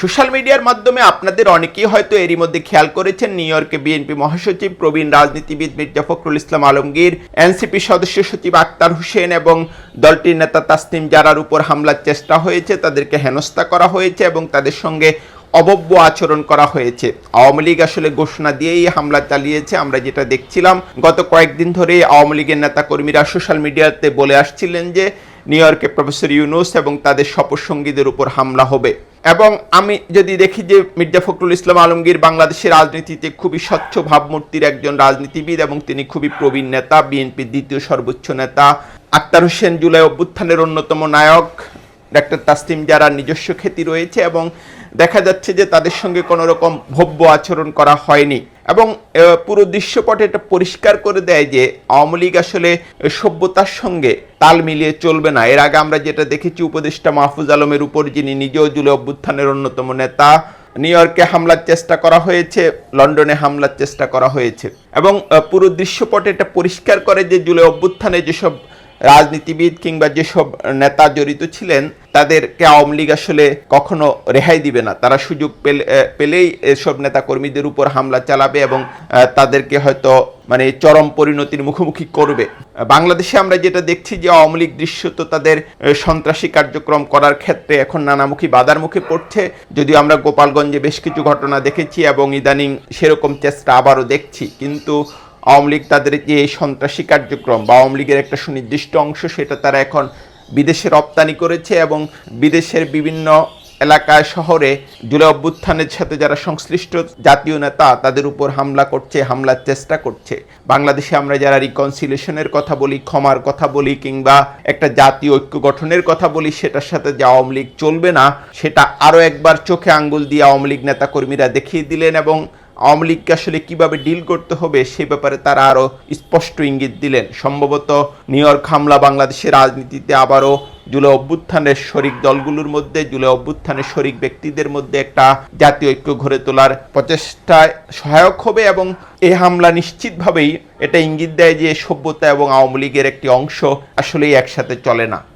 Social মিডিয়ার মাধ্যমে আপনাদের অনেকেই হয়তো এরই মধ্যে খেয়াল করেছেন, নিউ ইয়র্কে বিএনপি মহাসচিব, প্রবীণ রাজনীতিবিদ মির্জা ফখরুল ইসলাম আলমগীর, এনসিপি সদস্য সচিব আক্তার হুসেন এবং দলটির নেতা তাসনিম জারার উপর হামলার চেষ্টা হয়েছে। তাদেরকে হেনস্থা করা হয়েছে এবং তাদের সঙ্গে অবব্য আচরণ করা হয়েছে। আওয়ামী লীগ আসলে ঘোষণা দিয়েই হামলা চালিয়েছে, আমরা যেটা দেখছিলাম। গত কয়েকদিন ধরে আওয়ামী লীগের নেতাকর্মীরা সোশ্যাল মিডিয়াতে বলে আসছিলেন যে, নিউ ইয়র্কে প্রফেসর ইউনুস এবং তাদের সপসঙ্গীদের উপর হামলা হবে। এবং আমি যদি দেখি যে, মির্জা ফখরুল ইসলাম আলমগীর বাংলাদেশের রাজনীতিতে খুবই স্বচ্ছ ভাবমূর্তির একজন রাজনীতিবিদ এবং তিনি খুবই প্রবীণ নেতা বিএনপির দ্বিতীয় সর্বোচ্চ নেতা। আক্তার হোসেন জুলাই অভ্যুত্থানের অন্যতম নায়ক, ডাক্তার তাসলিম যারা নিজস্ব খ্যাতি রয়েছে এবং দেখা যাচ্ছে যে তাদের সঙ্গে কোনো রকম ভব্য আচরণ করা হয়নি। এবং পুরো দৃশ্যপটে এটা পরিষ্কার করে দেয় যে আওয়ামী লীগ আসলে সভ্যতার সঙ্গে তাল মিলিয়ে চলবে না। এর আগে আমরা যেটা দেখেছি, উপদেষ্টা মাহফুজ আলমের উপর, যিনি নিজেও জুলে অভ্যুত্থানের অন্যতম নেতা, নিউ ইয়র্কে হামলার চেষ্টা করা হয়েছে, লন্ডনে হামলার চেষ্টা করা হয়েছে। এবং পুরো দৃশ্যপটে এটা পরিষ্কার করে যে জুলে অভ্যুত্থানে যেসব রাজনীতিবিদ কিংবা যেসব নেতা জড়িত ছিলেন, তাদেরকে আওয়ামী লীগ আসলে কখনো রেহাই দিবে না। তারা সুযোগ পেলে পেলেই এসব নেতা কর্মীদের উপর হামলা চালাবে এবং তাদেরকে হয়তো মানে চরম পরিণতির মুখোমুখি করবে। বাংলাদেশে আমরা যেটা দেখছি যে আওয়ামী লীগ দৃশ্যত তাদের সন্ত্রাসী কার্যক্রম করার ক্ষেত্রে এখন নানামুখী বাধার মুখে পড়ছে। যদিও আমরা গোপালগঞ্জে বেশ কিছু ঘটনা দেখেছি এবং ইদানিং সেরকম চেষ্টা আবারও দেখছি। কিন্তু আওয়ামী লীগ তাদের যে সন্ত্রাসী কার্যক্রম বা আওয়ামী লীগের একটা সুনির্দিষ্ট অংশ, সেটা তারা এখন বিদেশে রপ্তানি করেছে এবং বিদেশের বিভিন্ন এলাকায়, শহরে জুলাই অভ্যুত্থানের সাথে যারা সংশ্লিষ্ট জাতীয় নেতা, তাদের উপর হামলা করছে, হামলার চেষ্টা করছে। বাংলাদেশে আমরা যারা রিকনসিলেশনের কথা বলি, ক্ষমার কথা বলি কিংবা একটা জাতীয় ঐক্য গঠনের কথা বলি, সেটার সাথে যে আওয়ামী লীগ চলবে না, সেটা আরও একবার চোখে আঙ্গুল দিয়ে আওয়ামী লীগ নেতাকর্মীরা দেখিয়ে দিলেন এবং আওয়ামী লীগকে আসলে কীভাবে ডিল করতে হবে সে ব্যাপারে তারা আরও স্পষ্ট ইঙ্গিত দিলেন। সম্ভবত নিউ ইয়র্ক হামলা বাংলাদেশের রাজনীতিতে আবারও জুলাই অভ্যুত্থানের শরিক দলগুলোর মধ্যে, জুলাই অভ্যুত্থানের শরিক ব্যক্তিদের মধ্যে একটা জাতীয় ঐক্য গড়ে তোলার প্রচেষ্টায় সহায়ক হবে এবং এই হামলা নিশ্চিতভাবেই এটা ইঙ্গিত দেয় যে সভ্যতা এবং আওয়ামী লীগের একটি অংশ আসলেই একসাথে চলে না।